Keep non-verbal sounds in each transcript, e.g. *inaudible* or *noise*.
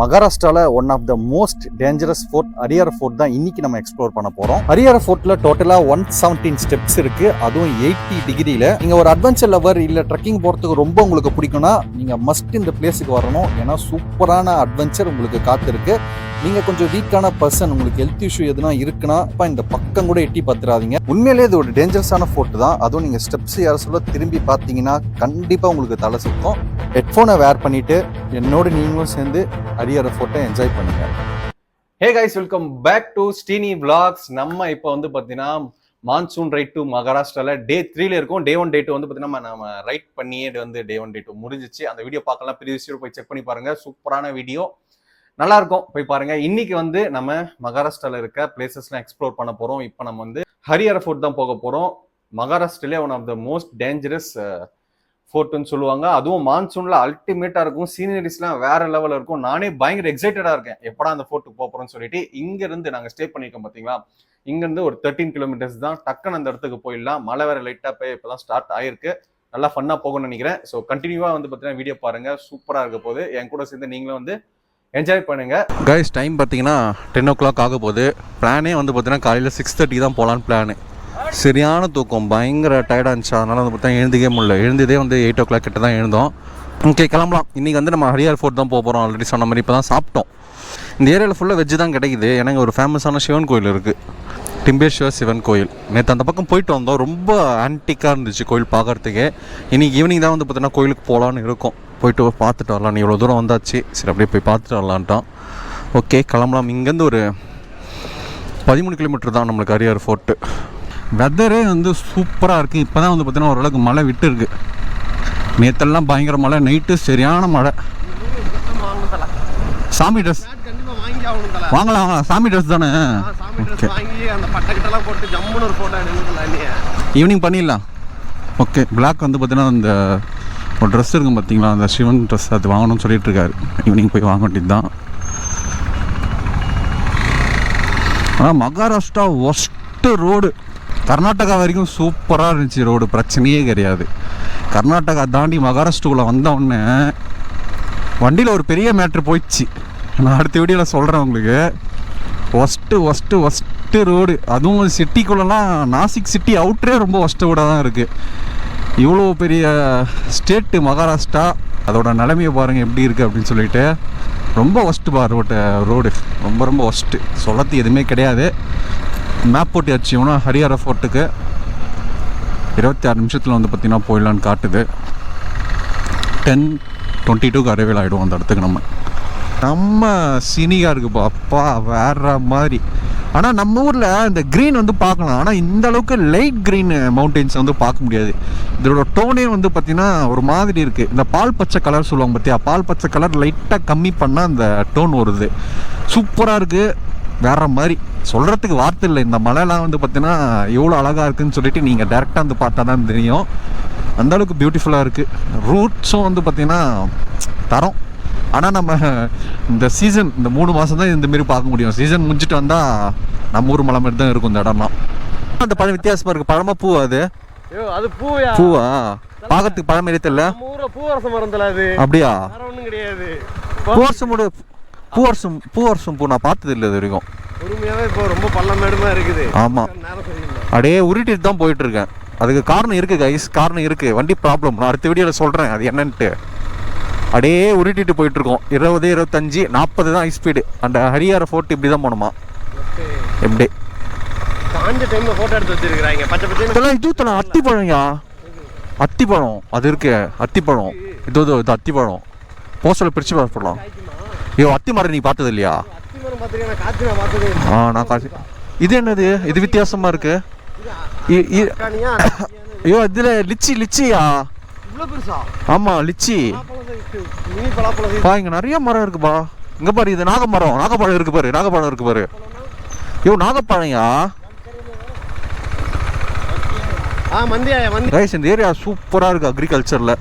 மகாராஷ்டிராவில் one of the most dangerous fort Harihar fort தான் இன்னைக்கு நம்ம எக்ஸ்ப்ளோர் பண்ண போகிறோம் ஹரியார ஃபோர்ட்டில் டோட்டலாக ஒன் செவன்டீன் ஸ்டெப்ஸ் இருக்குது அதுவும் எயிட்டி டிகிரியில் நீங்கள் ஒரு அட்வென்ச்சர் லவர் இல்லை ட்ரெக்கிங் போகிறதுக்கு ரொம்ப உங்களுக்கு பிடிக்கும்னா நீங்கள் மஸ்ட் இந்த பிளேஸுக்கு வரணும். ஏன்னா சூப்பரான அட்வென்ச்சர் உங்களுக்கு காத்திருக்கு. நீங்கள் கொஞ்சம் வீக்கான பர்சன் உங்களுக்கு ஹெல்த் இஷ்யூ எதுனா இருக்குன்னா இப்போ இந்த பக்கம் கூட எட்டி பார்த்துறாதீங்க. உண்மையிலேயே இது ஒரு டேஞ்சரஸான ஃபோர்ட் தான். அதுவும் நீங்கள் ஸ்டெப்ஸ் யார சொல்ல திரும்பி பார்த்தீங்கன்னா கண்டிப்பாக உங்களுக்கு தலை சுத்தம். ஹெட்ஃபோனை வேர் பண்ணிவிட்டு என்னோட நீங்களும் சேர்ந்து ஹரியார ஃபோர்ட்டை என்ஜாய் பண்ணுங்க. Hey guys welcome back to Steeny vlogs நம்ம இப்போ வந்து பார்த்தீங்கன்னா மான்சூன் ரைட் டு மகாராஷ்டிராவில் டே த்ரீல இருக்கும். டே ஒன் டே டூ வந்து பார்த்தீங்கன்னா நம்ம ரைட் பண்ணியே வந்து டே ஒன் டே டூ முடிஞ்சிச்சு. அந்த வீடியோ பார்க்கலாம். ப்ரீவியஸ் இயர் போய் செக் பண்ணி பாருங்க. சூப்பரான வீடியோ நல்லா இருக்கும். போய் பாருங்க. இன்னைக்கு வந்து நம்ம மகாராஷ்டிராவில் இருக்க பிளேசஸ்லாம் எக்ஸ்ப்ளோர் பண்ண போகிறோம் இப்போ நம்ம வந்து ஹரியர் ஃபோர்ட் தான் போக போகிறோம் மகாராஷ்டிராலே one of the most dangerous ஃபோர்ட்டுன்னு சொல்லுவாங்க. அதுவும் மான்சூன்ல அல்டிமேட்டா இருக்கும். சீனரிஸ்லாம் வேற லெவலில் இருக்கும். நானே பயங்கர எக்ஸைட்டடா இருக்கேன். எப்படா அந்த ஃபோர்ட்டுக்கு போறோம்னு சொல்லிட்டு இங்க இருந்து நாங்க ஸ்டே பண்ணிருக்கோம் பாத்தீங்களா? இங்க இருந்து ஒரு தேர்ட்டீன் கிலோமீட்டர்ஸ் தான் டக்குன்னு அந்த இடத்துக்கு போயிடலாம். மழை வேற லைட்டா போய் இப்பதான் ஸ்டார்ட் ஆயிருக்கு. நல்லா ஃபன்னா போகணும்னு நினைக்கிறேன். ஸோ கண்டினியூவா வந்து பாத்தீங்கன்னா வீடியோ பாருங்க. சூப்பரா இருக்க போகுது. என் கூட சேர்ந்து நீங்களும் வந்து என்ஜாய் பண்ணுங்க. கைஸ் டைம் பார்த்தீங்கன்னா டென் ஓ கிளாக் ஆக போகுது. பிளானே வந்து பார்த்தீங்கன்னா காலையில் சிக்ஸ் தேர்ட்டி தான் போகலான்னு பிளானு சரியான தூக்கம். பயங்கர டயர்டாக இருந்துச்சு. அதனால் வந்து பார்த்தா எழுந்துக்கவே முடியல. எழுந்ததே வந்து எயிட் ஓ கிளாக் கிட்ட தான் எழுந்தோம். ஓகே கிளம்பலாம். இன்றைக்கி வந்து நம்ம ஹரியார் ஃபோர்ட் தான் போக போகிறோம் ஆல்ரெடி சொன்ன மாதிரி இப்போ தான் சாப்பிட்டோம். இந்த ஏரியாவில் ஃபுல்லாக வெஜ்ஜு தான் கிடைக்குது. ஏன்னா ஒரு ஃபேமஸான சிவன் கோயில் இருக்குது டிம்பேஸ்வர் சிவன் கோயில். நேற்று அந்த பக்கம் போயிட்டு வந்தோம். ரொம்ப ஆன்டிக்காக இருந்துச்சு கோயில் பார்க்கறதுக்கே. இன்றைக்கி ஈவினிங் தான் வந்து பார்த்தீங்கன்னா கோயிலுக்கு போகலான்னு இருக்கோம். போயிட்டு பார்த்துட்டு வரலாம். நீ இவ்வளோ தூரம் வந்தாச்சு. சரி அப்படியே போய் பார்த்துட்டு வரலான்ட்டான் ஓகே கிளம்பலாம். இங்கேருந்து ஒரு பதிமூணு கிலோமீட்டர் தான் நம்மளுக்கு அரியார் ஃபோர்ட்டு வெதரே வந்து சூப்பராக இருக்குது இப்போ தான் வந்து பார்த்தீங்கன்னா ஓரளவுக்கு மழை விட்டு இருக்கு நேற்றெல்லாம் பயங்கர மழை நைட்டு சரியான மழை. சாமி ட்ரெஸ் வாங்கலாம் வாங்கலாம். சாமி ட்ரெஸ் தானே? ஓகே ஈவினிங் பண்ணிடலாம். ஓகே பிளாக் வந்து பார்த்தீங்கன்னா அந்த ஒரு ட்ரெஸ் இருக்கும் பார்த்தீங்களா அந்த சிவன் ட்ரெஸ் அது வாங்கணும்னு சொல்லிட்டு இருக்காரு. ஈவினிங் போய் வாங்க வேண்டியது தான் ஆனால் மகாராஷ்டிரா ஒஸ்ட்டு ரோடு கர்நாடகா வரைக்கும் சூப்பராக இருந்துச்சு ரோடு. பிரச்சனையே கிடையாது. கர்நாடகா தாண்டி மகாராஷ்டிராக்குள்ளே வந்தவுடனே வண்டியில் ஒரு பெரிய மேட்ரு போயிடுச்சு. நான் அடுத்த வீடியோவில் சொல்கிறேன் உங்களுக்கு. Worst worst worst road. அதுவும் சிட்டிக்குள்ளலாம் நாசிக் சிட்டி அவுட்ரே ரொம்ப ஒஸ்ட்டு ரோடாக தான் இருக்குது இவ்வளோ பெரிய ஸ்டேட்டு மகாராஷ்டிரா. அதோட நிலைமையை பாருங்கள் எப்படி இருக்குது அப்படின்னு சொல்லிட்டு. ரொம்ப ஒஸ்ட்டு பார் ரோட்டு ரோடு. ரொம்ப ரொம்ப ஒஸ்ட்டு சொல்லத்து எதுவுமே கிடையாது. மேப் போட்டு வச்சோம்னா ஃபோர்ட்டுக்கு. இருபத்தி ஆறு நிமிஷத்தில் வந்து பார்த்திங்கன்னா போயிடலான்னு காட்டுது. டென் டுவெண்ட்டி டூக்கு அரைவேல் ஆகிடும் அந்த இடத்துக்கு நம்ம. நம்ம சினியாக இருக்குப்பா அப்பா வேற மாதிரி. ஆனால் நம்ம ஊரில் இந்த க்ரீன் வந்து பார்க்கலாம். ஆனால் இந்த அளவுக்கு லைட் க்ரீன் மவுண்டெயின்ஸ் வந்து பார்க்க முடியாது. இதோட டோனே வந்து பார்த்திங்கன்னா ஒரு மாதிரி இருக்குது இந்த பால் பச்சை கலர் சொல்லுவாங்க பார்த்தியா பால் பச்சை கலர் லைட்டாக கம்மி பண்ணால் அந்த டோன் வருது. சூப்பராக இருக்குது வேற மாதிரி. சொல்கிறதுக்கு வார்த்தை இல்லை. இந்த மலைலாம் வந்து பார்த்தீங்கன்னா எவ்வளோ அழகாக இருக்குன்னு சொல்லிட்டு நீங்கள் டேரெக்டாக வந்து பார்த்தா தான் தெரியும். அந்த அளவுக்கு பியூட்டிஃபுல்லாக இருக்குது ரூட்ஸும் வந்து பார்த்திங்கன்னா தரம். ஆனால் நம்ம இந்த சீசன் இந்த மூணு மாதம் தான் இந்த மாரி பார்க்க முடியும். சீசன் முடிஞ்சிட்டு வந்தால் நம்ம ஊர் மலை மாதிரி தான் இருக்கும் இந்த இடம்லாம். அந்த பழம் வித்தியாசமாக இருக்குது பழமா பூ அது? அது பூவா? பார்க்கறதுக்கு பழம் தெரியல. பூவரசம் மறந்தல அது. அப்படியா? ஒண்ணும் கிடையாது. பூவரசமோட பூவரசம் பூவரசம் பூ நான் பார்த்தது இல்லை இது வரைக்கும். பொறுமையாவே இப்போ ரொம்ப பள்ளம் மேடுமா இருக்குது. ஆமா. நேரம் சரியில்லை அப்படியே உருட்டிட்டு தான் போயிட்டு இருக்கேன் அதுக்கு காரணம் இருக்கு கைஸ் காரணம் இருக்கு. வண்டி ப்ராப்ளம் நான் அடுத்த வீடியோவில் சொல்கிறேன் அது என்னன்ட்டு. அப்படியே உருட்டிட்டு போயிட்டு இருக்கோம் இருபது இருபத்தஞ்சு நாற்பது தான் ஹை ஸ்பீடு அந்த ஹரியார ஃபோர்ட் இப்படி தான் போகணுமா எப்படி? காஞ்ச டைம்ல போட்டோ எடுத்து வச்சிருக்காங்க பச்சை பச்சை இதெல்லாம் இது தல அத்திப்பழம்யா? அத்திப்பழம். அது இருக்கு. அத்திப்பழம். இது இது இது அத்திப்பழம். போஸ்டரில் பிரித்து பார்த்துடலாம் ஐயோ அத்தி மரம் நீ பார்த்தது இல்லையா ஆ நான் காசு இது என்னது? இது வித்தியாசமா இருக்கு. ஐயோ இதுல லிச்சி லிச்சியா? ஆமா லிச்சி. பா இங்க நிறைய மரம் இருக்குப்பா இங்க பாரு இது நாகமரம் நாகப்பழம் இருக்கு பாரு நாகப்பழம் இருக்கு பாரு. ஐயோ மந்தி ரைஸ் இந்த ஏரியா சூப்பரா இருக்கு அக்ரிகல்ச்சர்ல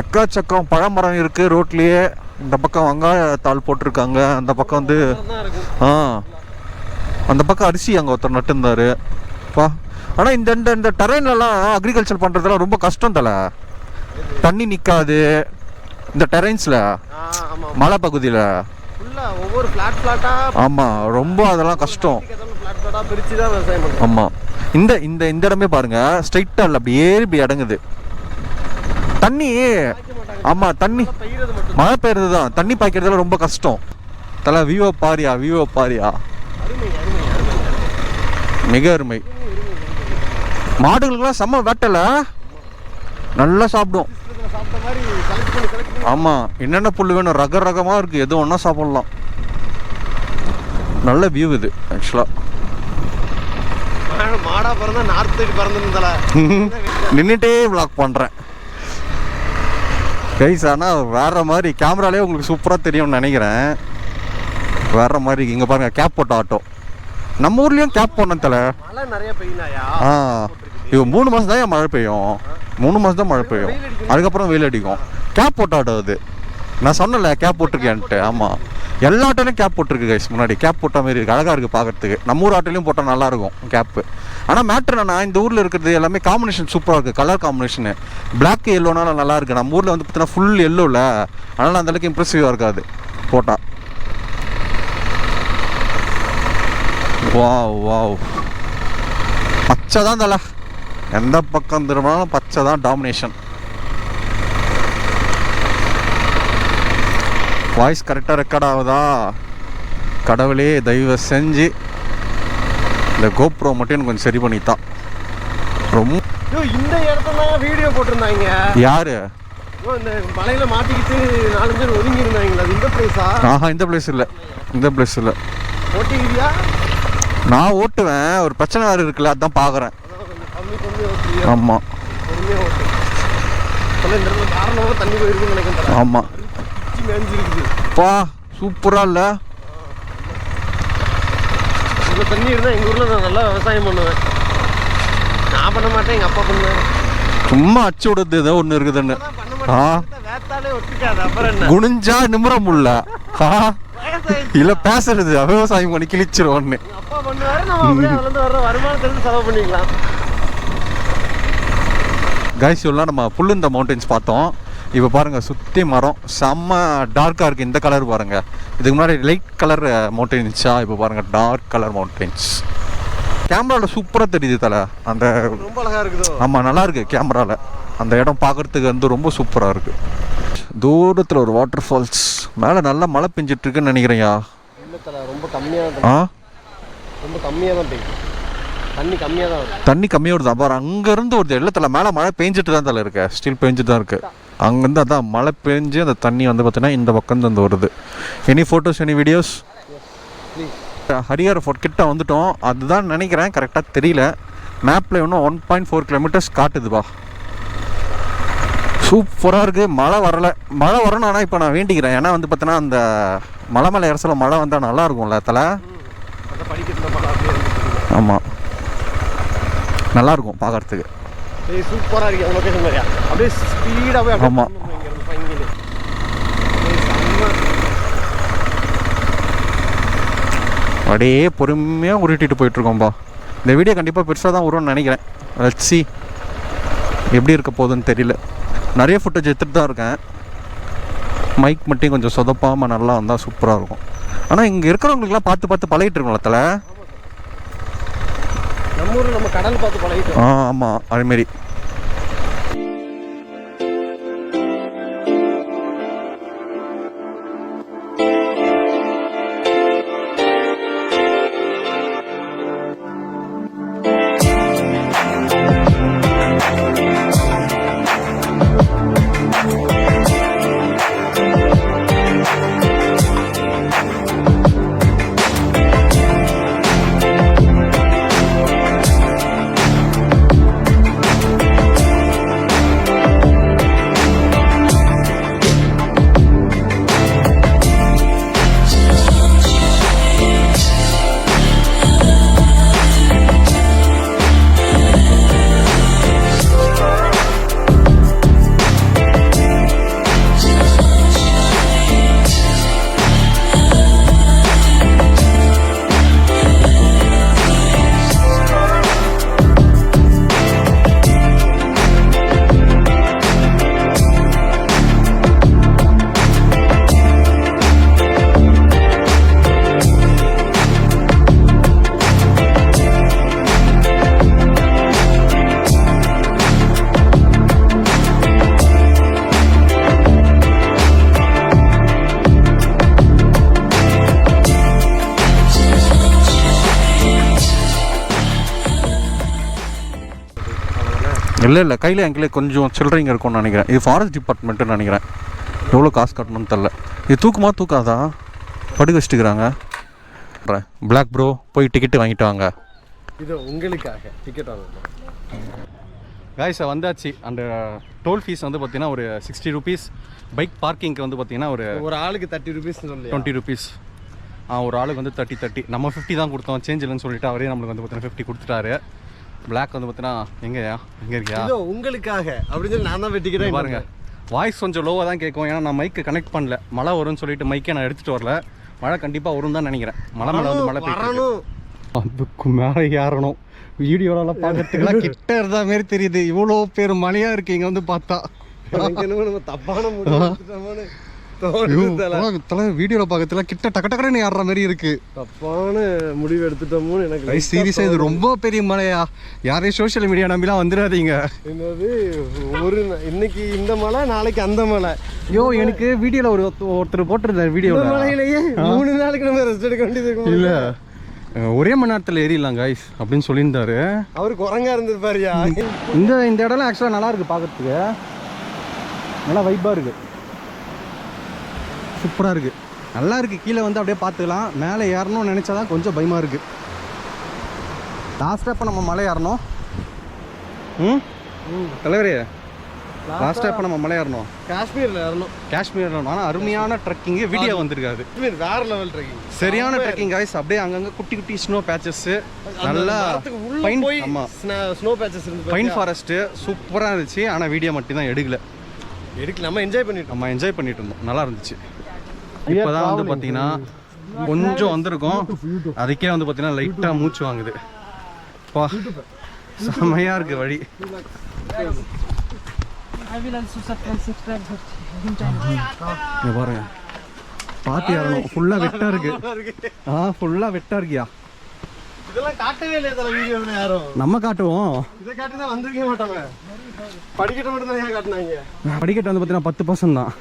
எக்காச்சக்கம் பழமரம் இருக்கு ரோட்லயே. இந்த பக்கம் வெங்காயத்தாள் போட்டிருக்காங்க. அந்த பக்கம் வந்து ஆ. அந்த பக்கம் அரிசி அங்கே ஒருத்தர் நட்டுருந்தாரு. பா ஆனால் இந்த இந்த இந்த டெரைன்லலாம் அக்ரிகல்ச்சர் பண்ணுறதுலாம் ரொம்ப கஷ்டம் தல. தண்ணி நிற்காது இந்த ஆமா மலை பகுதியில். ஒவ்வொரு ஃபிளாட் ஃபிளாட்டா ஆமாம் ரொம்ப அதெல்லாம் கஷ்டம். ஆமாம் இந்த இந்த இந்த இடமே பாருங்க ஸ்ட்ரைட்டாக இல்லை அப்படி ஏறி இப்படி அடங்குது. தண்ணி. ஆமாம் தண்ணி. மழை பெய்யறது தான் தண்ணி பாய்க்கிறதுல ரொம்ப கஷ்டம். தலை விவோ பாரியா விவோ பாரியா. மிக அருமை. மாடுகளுக்கெல்லாம் செம்ம வேட்டல. நல்லா சாப்பிடும். ஆமாம் என்னென்ன புல் வேணும்? ரக ரகமாக இருக்குது எது ஒன்றா சாப்பிட்லாம். நல்ல வியூ இது ஆக்சுவலாக மாடா பிறந்தா நார்த் சைடு பிறந்திருந்தால *laughs* நின்றுட்டே விளாக் பண்ணுறேன் கைஸ் ஆனால் வேற மாதிரி கேமராலே உங்களுக்கு சூப்பராக தெரியும்னு நினைக்கிறேன். வேற மாதிரி இங்கே பாருங்க கேப் போட்ட ஆட்டோ நம்ம ஊர்லேயும் கேப் போடணும் தலை. ஆ. இப்போ மூணு மாதம் தான் மழை பெய்யும்? மூணு மாதம் தான் மழை பெய்யும். அதுக்கப்புறம் வெயில் அடிக்கும். கேப் போட்ட ஆட்டோ அது. நான் சொன்னல கேப் போட்டிருக்கேன்ட்டு ஆமாம் எல்லா ஆட்டோலையும் கேப் போட்டிருக்கு கைஸ் முன்னாடி கேப் போட்ட மாதிரி இருக்குது அழகாக இருக்குது பார்க்குறதுக்கு நம்ம ஊர் ஆட்டோலையும் போட்டால் நல்லாயிருக்கும் கேப்பு ஆனால் மேட்ரு என்னன்னா இந்த ஊரில் இருக்கிறது எல்லாமே காம்பினேஷன் சூப்பராக இருக்குது கலர் காம்பினேஷனு பிளாக் எல்லோனால நல்லா இருக்குது நம்ம ஊரில் வந்து பார்த்தீங்கன்னா ஃபுல் எல்லோவில் அதனால் அந்த அளவுக்கு இம்ப்ரெசிவாக இருக்காது போட்டால் வாவ் வாவ் பச்சை தான் தலை. எந்த பக்கம் திரும்பினாலும் பச்சை தான் டாமினேஷன் வாய்ஸ் கரெக்டாக ரெக்கார்ட் ஆகுதா? கடவுளே தயவு செஞ்சு இந்த கோப்ரோ மட்டும் எனக்கு கொஞ்சம் சரி பண்ணித்தான் ரொம்ப இந்த இடத்துல வீடியோ போட்டிருந்தாங்க. யாரு? இந்த மலையில மாட்டிக்கிட்டு நாலஞ்சு பேர் ஒதுங்கி இருந்தாங்களா இந்த பிளேஸா ஆஹா இந்த பிளேஸ் இல்லை. இந்த பிளேஸ் இல்லை. ஓட்டிக்கிறியா? நான் ஓட்டுவேன். ஒரு பிரச்சனை வேறு இருக்குல்ல அதான் பார்க்குறேன் அதான் கொஞ்சம் மேஞ்சிருக்குது பா சூப்பராக இல்லை. தண்ணி இருந்தால் எங்கள் ஊரில் நான் நல்லா விவசாயம் பண்ணுவேன். நான் பண்ண மாட்டேன் எங்கள் அப்பா பண்ணுவேன் சும்மா அச்சு விடுறது ஏதோ ஒன்று இருக்குதுன்னு. ஆ? குனிஞ்சா நிமிர முடியல. ஆ. இல்ல பேசுறது விவசாயம் பண்ணி கிழிச்சிருவோன்னு. கைஸ் எல்லாம் நம்ம புல்லுந்த மவுண்டன்ஸ் பார்த்தோம். இப்போ பாருங்க சுற்றி மரம் செம்ம டார்க்காக இருக்குது இந்த கலர் பாருங்க. இதுக்கு முன்னாடி லைட் கலர் மவுண்டன் இருந்துச்சா? இப்போ பாருங்க டார்க் கலர் மவுண்டன்ஸ் கேமராவில் சூப்பராக தெரியுது தலை. அந்த ரொம்ப அழகா இருக்குதோ? ஆமாம் நல்லா இருக்கு கேமராவில் அந்த இடம் பார்க்கறதுக்கு வந்து ரொம்ப சூப்பராக இருக்கு. தூரத்தில் ஒரு வாட்டர் ஃபால்ஸ் மேலே நல்லா மழை பெஞ்சிட்டு இருக்குன்னு நினைக்கிறேன்யா ரொம்ப கம்மியாக ஆ? ரொம்ப கம்மியாக தான் பெய்யும் தண்ணி கம்மியாக தான் தண்ணி கம்மியாக வருது. அப்புறம் அங்கேருந்து ஒரு வெள்ளத்தில் மேலே மழை பெஞ்சிட்டு தான் தலை இருக்கு. ஸ்டில் பெஞ்சிட்டு தான் இருக்கு. அங்கேருந்து அதான் மழை பெஞ்சு அந்த தண்ணி வந்து பார்த்தீங்கன்னா இந்த பக்கம் வந்து வருது. Any photos any videos Harihar fort கிட்ட வந்துட்டோம். அதுதான் நினைக்கிறேன். கரெக்டாக தெரியல. மேப்பில் இன்னும் ஒன் பாயிண்ட் ஃபோர் கிலோமீட்டர்ஸ் காட்டுதுப்பா. சூப்பராக இருக்குது மழை வரல. மழை வரணும் ஆனால் இப்போ நான் வேண்டிக்கிறேன். ஏன்னா வந்து பார்த்தீங்கன்னா அந்த மலை மேலே இறசல மழை வந்தால் நல்லா இருக்கும்ல தலை. ஆமாம் நல்லாயிருக்கும் பார்க்கறதுக்கு. சூப்பராக இருக்கு அந்த லொக்கேஷன் மாதிரியா? அப்படியே ஸ்பீடாகவே அப்படியே ஆமா. போகணும் இங்கிருந்து பைங்கின்னு. ஏய், செம்ம. அப்படியே பொறுமையாக உருட்டிட்டு போயிட்டுருக்கோம்பா. இந்த வீடியோ கண்டிப்பாக பெருசாக தான் வரும்னு நினைக்கிறேன். வச்சு எப்படி இருக்க போகுதுன்னு தெரியல. நிறைய ஃபுட்டேஜ் எடுத்துகிட்டு தான் இருக்கேன். மைக் மட்டும் கொஞ்சம் சொதப்பாமல் நல்லா வந்தால் சூப்பராக இருக்கும். ஆனால் இங்கே இருக்கிறவங்களுக்குலாம் பார்த்து பார்த்து பழகிட்டு இருக்கோம்ல தலை. நம்ம ஊரில் நம்ம கடல் பார்த்து பழகிட்டோம். ஆ ஆமாம் அதுமாரி இல்லை இல்லை. கையில் என் கொஞ்சம் சில்லறைங்க இருக்கும்னு நினைக்கிறேன். இது ஃபாரஸ்ட் டிபார்ட்மெண்ட்டுன்னு நினைக்கிறேன். எவ்வளோ காசு கட்டணும்னு தெரில இது தூக்குமா தூக்காதா? படுக்க வச்சுட்டுக்கிறாங்க. பிளாக் ப்ரோ போய் டிக்கெட்டு வாங்கிட்டு வாங்க. இது உங்களுக்காக டிக்கெட் காய்ஸ் வந்தாச்சு. அந்த டோல் ஃபீஸ் வந்து பார்த்தீங்கன்னா ஒரு சிக்ஸ்டி ருபீஸ் பைக் பார்க்கிங்க்கு வந்து பார்த்தீங்கன்னா ஒரு ஒரு ஆளுக்கு தேர்ட்டி ருபீஸ் சொல்லி டுவெண்ட்டி ருபீஸ் ஆ ஒரு ஆளுக்கு வந்து தேர்ட்டி தேர்ட்டி நம்ம ஃபிஃப்டி தான் கொடுத்தோம். சேஞ்ச் இல்லைன்னு சொல்லிட்டு அவரே நம்மளுக்கு வந்து பார்த்தீங்கன்னா ஃபிஃப்டி கொடுத்துட்டாரு. பிளாக் வந்து பார்த்தீங்கன்னா எங்கேயா எங்கே இருக்கியா? உங்களுக்காக. அப்படின்னு சொல்லி நான் தான் டிக்கெட் பாருங்க. வாய்ஸ் கொஞ்சம் லோவாக தான் கேட்கும். ஏன்னா நான் மைக்கு கனெக்ட் பண்ணல. மழை வரும்னு சொல்லிட்டு மைக்கே நான் எடுத்துகிட்டு வரல. மழை கண்டிப்பாக வரும் தான் நினைக்கிறேன். மழை மேலே வந்து மழை பெய்யும் வரணும் அதுக்கு மேலே ஏறணும். வீடியோலாம் பார்க்கறதுக்குலாம் *laughs* கிட்ட இருந்தா மாரி தெரியுது. இவ்வளோ பேர் மழையா இருக்கு இங்க வந்து பார்த்தா. நம்ம தப்பான தல. வீடியோவில் பார்க்கறதுல கிட்ட டக்கு டக்குன்னு ஏறுற மாதிரி இருக்கு. தப்பான முடிவு எடுத்துட்டோமோன்னு எனக்கு சீரியஸாக இது ரொம்ப பெரிய மழையா? யாரையும் சோஷியல் மீடியா நம்பிலாம் வந்துடாதீங்க. என்னது ஒரு இன்னைக்கு இந்த மலை நாளைக்கு அந்த மலை ஐயோ எனக்கு வீடியோவில் ஒரு ஒருத்தர் போட்டிருந்தார் வீடியோவில் மலையிலேயே மூணு நாளைக்கு நம்ம ரெஸ்ட் எடுக்க வேண்டியது இருக்கும் இல்ல. ஒரே மணி நேரத்தில் ஏறிடலாம் காய்ஸ் அப்படின்னு சொல்லியிருந்தாரு. அவரு குரங்கா இருந்திருப்பாருயா? இந்த இந்த இடம்லாம் ஆக்சுவலாக நல்லா இருக்கு பார்க்கறதுக்கு. நல்லா வைப்பாக இருக்கு. சூப்பராக இருக்கு. நல்லா இருக்கு. கீழே வந்து அப்படியே பார்த்துக்கலாம். மேலே ஏறணும்னு நினச்சாதான் கொஞ்சம் பயமாக இருக்கு. லாஸ்ட்டாக இப்போ நம்ம மலை ஏறணும். ம்? தலைவரே லாஸ்ட்டாக இப்போ நம்ம மலை ஏறணும். காஷ்மீர்ல வரணும் காஷ்மீரில் ஆனால் அருமையான ட்ரெக்கிங்கு வீடியோ வந்திருக்காது. காஷ்மீர் வேற லெவல் ட்ரெக்கிங் சரியான ட்ரெக்கிங் காய்ஸ் அப்படியே அங்கங்கே குட்டி குட்டி ஸ்னோ பேச்சஸ் நல்லா பைன் போய் ஆமாம் ஸ்னோ பேச்சஸ் இருந்து பைன் ஃபாரஸ்ட்டு சூப்பராக இருந்துச்சு. ஆனால் வீடியோ மட்டும் தான் எடுக்கல. எடுக்க நம்ம என்ஜாய் பண்ணிட்டோம். நம்ம என்ஜாய் பண்ணிட்டு இருந்தோம். நல்லா இருந்துச்சு. இப்போதான் வந்து பார்த்தீங்கன்னா கொஞ்சம் வந்திருக்கும். அதுக்கே வந்து பார்த்தீங்கன்னா லைட்டாக மூச்சு வாங்குது. பா செம்மையாக இருக்கு வழி. பாருங்க. பாத்தி ஏறணும் ஃபுல்லாக வெட்டாக இருக்கு. ஆ ஃபுல்லாக வெட்டாக இருக்கியா? இதெல்லாம் காட்டவே இல்லையா தல வீடியோல யாரும். நம்ம காட்டுவோம். இதை காட்டி தான் வந்திருக்கவே மாட்டாங்க. படிக்கட்ட மட்டும் தான் ஏன் காட்டினாங்க? படிக்கட்டு வந்து பார்த்தீங்கன்னா பத்து பர்சன்ட் தான்.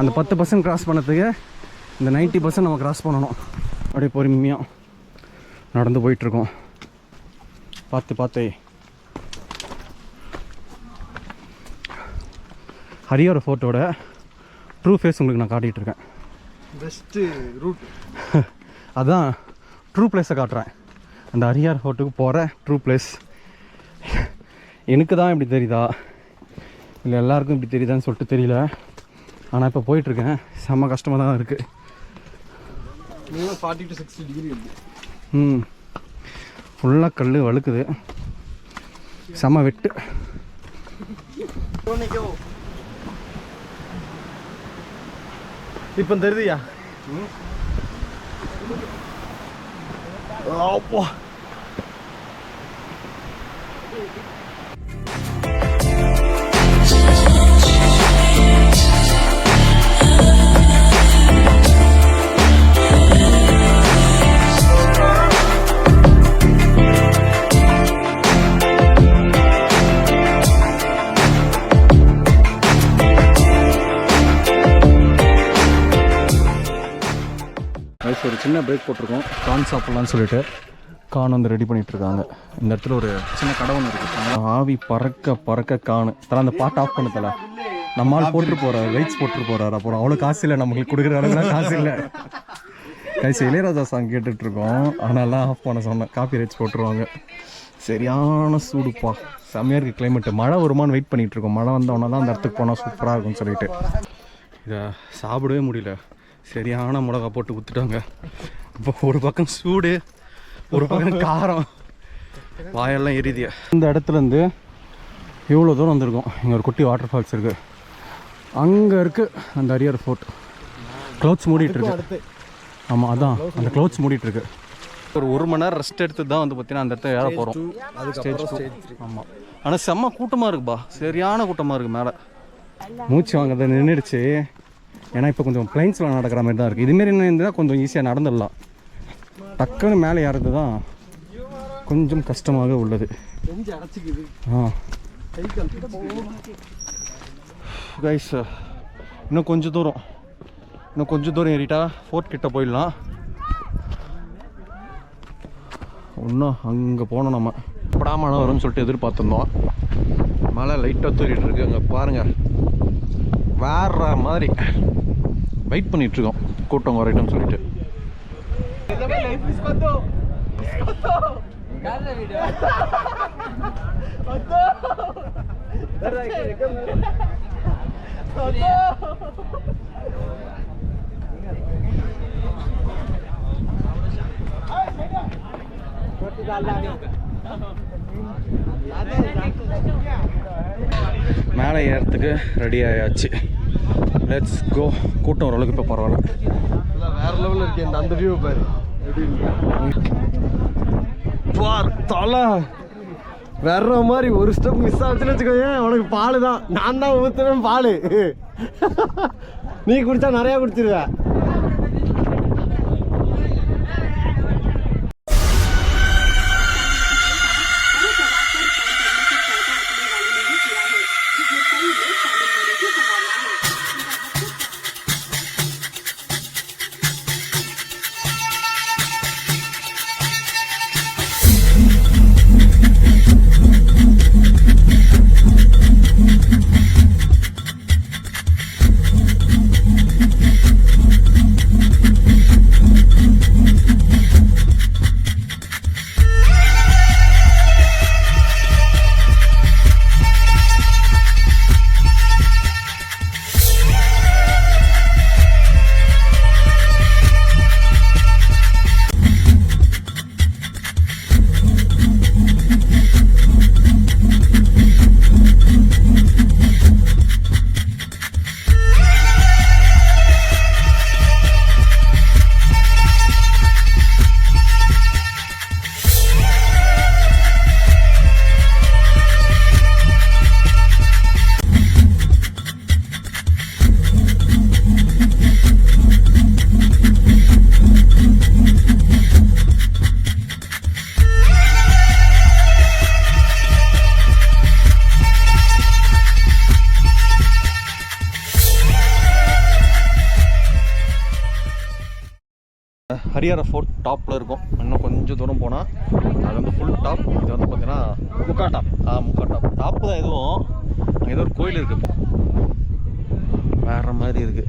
அந்த பத்து பர்சன்ட் கிராஸ் பண்ணதுக்கு இந்த நைன்ட்டி பர்சன்ட் நம்ம கிராஸ் பண்ணணும். அப்படியே பொறுமையாக நடந்து போயிட்டுருக்கோம். பார்த்து பார்த்தே. ஹரியார் ஃபோர்ட்டோட ட்ரூ ஃபேஸ் உங்களுக்கு நான் காட்டிகிட்டு இருக்கேன் பெஸ்ட் ரூட் *laughs* அதான் ட்ரூ பிளேஸை காட்டுறேன். அந்த ஹரியார் ஃபோர்ட்டுக்கு போகிற ட்ரூ பிளேஸ் எனக்கு தான் இப்படி தெரியுதா? இல்லை எல்லாருக்கும் இப்படி தெரியுதான்னு சொல்லிட்டு தெரியல. ஆனால் இப்போ போயிட்டுருக்கேன். செம்ம கஷ்டமாக தான் இருக்குது நீங்களும் ஃபார்ட்டி டு சிக்ஸ்டி டிகிரி இருக்கு ம். ஃபுல்லாக கல் வழுக்குது. செம்ம வெட்டு. இப்போ தெரியுதுயா? அப்பா சின்ன பிரேக் போட்டிருக்கோம். கான் சாப்பிட்லான்னு சொல்லிட்டு கான் வந்து ரெடி பண்ணிகிட்ருக்காங்க இந்த இடத்துல ஒரு சின்ன கடை ஒன்று இருக்குது ஆவி பறக்க பறக்க காணு தலை அந்த பாட்டு ஆஃப் பண்ண தலை. நம்ம ஆள் போட்டு போகிறார் வெயிட்ஸ் போட்டு போகிறார் அப்புறம் அவ்வளோ காசு இல்லை நம்மளுக்கு கொடுக்குற அளவுக்குலாம் காசு இல்லை. கைஸ் இளையராஜா சாங் கேட்டுட்ருக்கோம் ஆனாலாம் ஆஃப் பண்ண சொன்னேன். காப்பி ரைட்ஸ் போட்டுருவாங்க. சரியான சூடுப்பா. செம்மையாக இருக்குது கிளைமேட்டு மழை வருமானு வெயிட் பண்ணிகிட்ருக்கோம் இருக்கோம் மழை வந்தோன்னா தான் அந்த இடத்துக்கு போனால் சூப்பராக இருக்கும்னு சொல்லிட்டு. இதை சாப்பிடவே முடியல. சரியான மிளகா போட்டு ஊற்றுட்டாங்க இப்போ ஒரு பக்கம் சூடு ஒரு பக்கம் காரம். வாயெல்லாம் எரியுது. இந்த இடத்துல இருந்து இவ்வளோ தூரம் வந்திருக்கோம். இங்கே ஒரு குட்டி வாட்டர் ஃபால்ஸ் இருக்குது அங்கே இருக்குது அந்த அரியர் ஃபோர்ட் க்ளவுட்ஸ் மூடிட்டு இருக்கு. அடுத்து. ஆமாம் அதான். அந்த க்ளவுட்ஸ் மூடிட்டு இருக்கு. ஒரு ஒரு மணி நேரம் ரெஸ்ட் எடுத்து தான் வந்து பார்த்தீங்கன்னா அந்த இடத்த ஏற போகிறோம் ஸ்டேஜ் ஆமாம் ஆனால் செம்ம கூட்டமாக இருக்குப்பா. சரியான கூட்டமாக இருக்குது மேலே. மூச்சு வாங்குறது நின்றுடுச்சு. ஏன்னா இப்போ கொஞ்சம் பிளைன்ஸில் நடக்கிற மாதிரி தான் இருக்குது இதுமாரி என்ன இருந்தால் கொஞ்சம் ஈஸியாக நடந்துடலாம். டக்குன்னு மேலே ஏறது தான் கொஞ்சம் கஷ்டமாக உள்ளது. ஆ. கைஸ் இன்னும் கொஞ்சம் தூரம். இன்னும் கொஞ்சம் தூரம் ஏறிட்டா ஃபோர்ட் கிட்ட போயிடலாம். இன்னும் அங்கே போனோம் நம்ம. படாம வரும்னு சொல்லிட்டு எதிர்பார்த்துருந்தோம். மழை லைட்டாக தூரிட்டு இருக்கு. அங்கே பாருங்க. வேற மாதிரி. வெயிட் பண்ணிட்டு இருக்கோம் கூட்டம் குறையட்டும்னு சொல்லிட்டு. மேலே ஏறத்துக்கு ரெடி ஆயாச்சு. லெட்ஸ் கோ கூட்டம் ஓரளவுக்கு இப்போ பரவாயில்ல. வேற லெவலில் இருக்கு இந்த அந்த வியூ பாரு. பார் தலை. வேற மாதிரி ஒரு ஸ்டெப் மிஸ் ஆச்சுன்னு வச்சுக்கோங்க உனக்கு பால் தான் நான் தான் ஊற்றுவேன் பால். நீ குடிச்சா நிறையா குடிச்சிருவேன் ஹரியாரா ஃபோர்ட் டாப்பில் இருக்கும். இன்னும் கொஞ்சம் தூரம் போனால் அது வந்து ஃபுல் டாப் இது வந்து பார்த்தீங்கன்னா முக்கா டாப் ஆ முக்கா டாப் டாப்பு தான் எதுவும் அங்கே ஏதோ ஒரு கோயில் இருக்கு. வேற மாதிரி இருக்கு.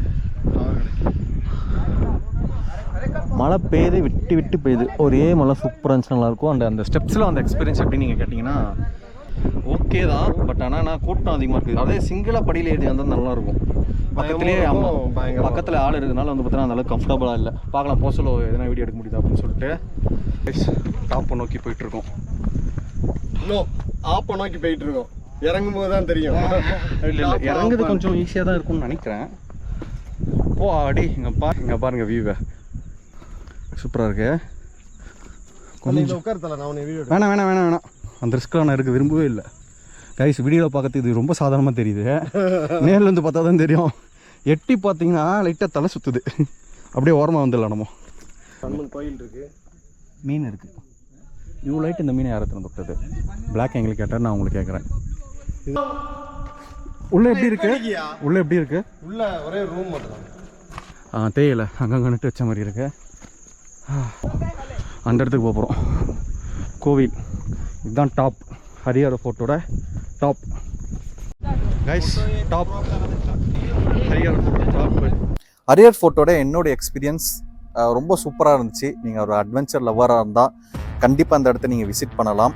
மழை பெய்யுது விட்டு விட்டு பெய்யுது. ஒரே மழை சூப்பராக இருந்துச்சு நல்லாயிருக்கும் அண்ட் அந்த ஸ்டெப்ஸில் அந்த எக்ஸ்பீரியன்ஸ் எப்படி நீங்கள் கேட்டிங்கன்னா ஓகே தான். பட் ஆனால் நான் கூட்டம் அதிகமாக இருக்குது அதே சிங்கிளாக படியில் ஏறி வந்தால் நல்லாயிருக்கும் பக்கத்துலேயே. பக்கத்தில் ஆள் இருக்கிறதுனால வந்து பார்த்தீங்கன்னா அந்த அளவுக்கு கம்ஃபர்டபுளாக இல்லை. பார்க்கலாம் போசலோ எதனா வீடியோ எடுக்க முடியுதா அப்படின்னு சொல்லிட்டு. டாப்பை நோக்கி போயிட்டு இருக்கோம். இன்னும் ஆப்பை நோக்கி போயிட்டு இருக்கோம். இறங்கும் போது தான் தெரியும். இல்லை இல்லை இறங்குது கொஞ்சம் ஈஸியாக தான் இருக்கும்னு நினைக்கிறேன். போ அடி இங்கே பா இங்கே பாருங்க வியூவை சூப்பராக இருக்கு. கொஞ்சம் உட்கார தல நான் வீடியோ வேணாம் வேணாம் வேணாம் வேணாம். அந்த ரிஸ்க்கில் நான் இருக்க விரும்பவே இல்லை. கைஸ் வீடியோவில் பார்க்கறது இது ரொம்ப சாதாரணமாக தெரியுது. நேரில் இருந்து பார்த்தா தான் தெரியும். எட்டி பார்த்தீங்கன்னா லைட்டாக தலை சுற்றுது அப்படியே ஓரமாக வந்துடலாம் நம்ம. அம்மன் கோயில் இருக்கு. மீன் இருக்குது இவ்வளோ லைட் இந்த மீனை யாரை திறந்து விட்டது பிளாக் எங்களுக்கு கேட்டார் நான் உங்களுக்கு கேட்குறேன் உள்ளே எப்படி இருக்கு? உள்ளே எப்படி இருக்கு? உள்ள ஒரே ரூம் ஆ தேயிலை. அங்கங்கே நட்டு வச்ச மாதிரி இருக்கு. அந்த இடத்துக்கு போக போகிறோம் கோவில். இதுதான் top Harihar ஃபோர்ட்டோட top guys top fort top Harihar ஃபோர்ட்டோட என்னோட எக்ஸ்பீரியன்ஸ் ரொம்ப சூப்பராக இருந்துச்சு. நீங்கள் ஒரு அட்வென்ச்சர் லவ்வராக இருந்தால் கண்டிப்பாக அந்த இடத்த நீங்கள் விசிட் பண்ணலாம்.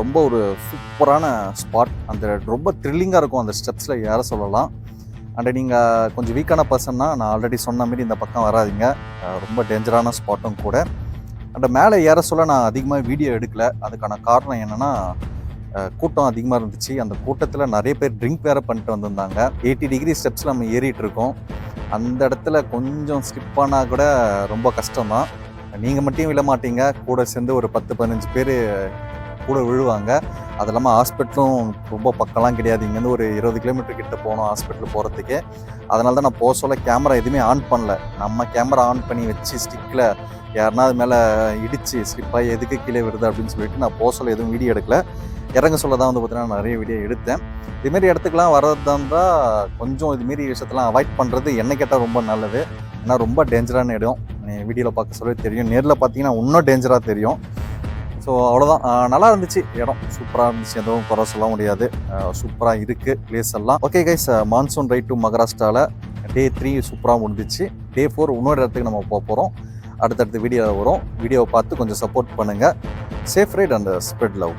ரொம்ப ஒரு சூப்பரான ஸ்பாட் அந்த ரொம்ப த்ரில்லிங்காக இருக்கும் அந்த ஸ்டெப்ஸில் ஏற சொல்லலாம். அண்ட் நீங்கள் கொஞ்சம் வீக்கான பர்சன்னா நான் ஆல்ரெடி சொன்ன மாதிரி இந்த பக்கம் வராதீங்க. ரொம்ப டேஞ்சரான ஸ்பாட்டும் கூட. அண்ட் மேலே ஏற சொல்ல நான் அதிகமாக வீடியோ எடுக்கல. அதுக்கான காரணம் என்னென்னா கூட்டம் அதிகமாக இருந்துச்சு. அந்த கூட்டத்தில் நிறைய பேர் ட்ரிங்க் வேறு பண்ணிட்டு வந்திருந்தாங்க. எயிட்டி டிகிரி ஸ்டெப்ஸில் நம்ம ஏறிட்டு இருக்கோம். அந்த இடத்துல கொஞ்சம் ஸ்கிப் பண்ணால் கூட ரொம்ப கஷ்டம்தான். நீங்கள் மட்டும் விழ மாட்டீங்க. கூட சேர்ந்து ஒரு பத்து பதினஞ்சு பேர் கூட விழுவாங்க. அது இல்லாமல் ஹாஸ்பிட்டலும் ரொம்ப பக்கம்லாம் கிடையாது. இங்கேருந்து ஒரு இருபது கிலோமீட்டர் கிட்ட போகணும் ஹாஸ்பிட்டல் போகிறதுக்கு அதனால தான் நான் போக சொல்ல கேமரா எதுவுமே ஆன் பண்ணல. நம்ம கேமரா ஆன் பண்ணி வச்சு ஸ்டிக்கில் யாருன்னா அது மேலே இடிச்சு ஸ்லிப்பாகி எதுக்கு கீழே வருது அப்படின்னு சொல்லிட்டு நான் போக சொல்ல எதுவும் வீடியோ எடுக்கல. இறங்க சொல்ல தான் வந்து பார்த்தீங்கன்னா நிறைய வீடியோ எடுத்தேன். இதுமாரி இடத்துக்குலாம் வர்றதா இருந்தால் கொஞ்சம் இதுமாரி விஷயத்தெல்லாம் அவாய்ட் பண்ணுறது என்ன கேட்டால் ரொம்ப நல்லது. ஏன்னா ரொம்ப டேஞ்சரான இடம். வீடியோவில் பார்க்க சொல்லவே தெரியும். நேரில் பார்த்தீங்கன்னா இன்னும் டேஞ்சராக தெரியும். ஸோ அவ்வளோதான் நல்லா இருந்துச்சு. இடம் சூப்பராக இருந்துச்சு. எதுவும் குறை சொல்ல முடியாது. சூப்பராக இருக்குது பிளேஸ் எல்லாம். Okay guys monsoon ride to மகாராஷ்டிராவில் டே த்ரீ சூப்பராக முடிஞ்சிச்சு. டே ஃபோர் இன்னொரு இடத்துக்கு நம்ம போக போகிறோம் அடுத்தடுத்த வீடியோவில் வரும். வீடியோவை பார்த்து கொஞ்சம் சப்போர்ட் பண்ணுங்கள் safe ride and spread love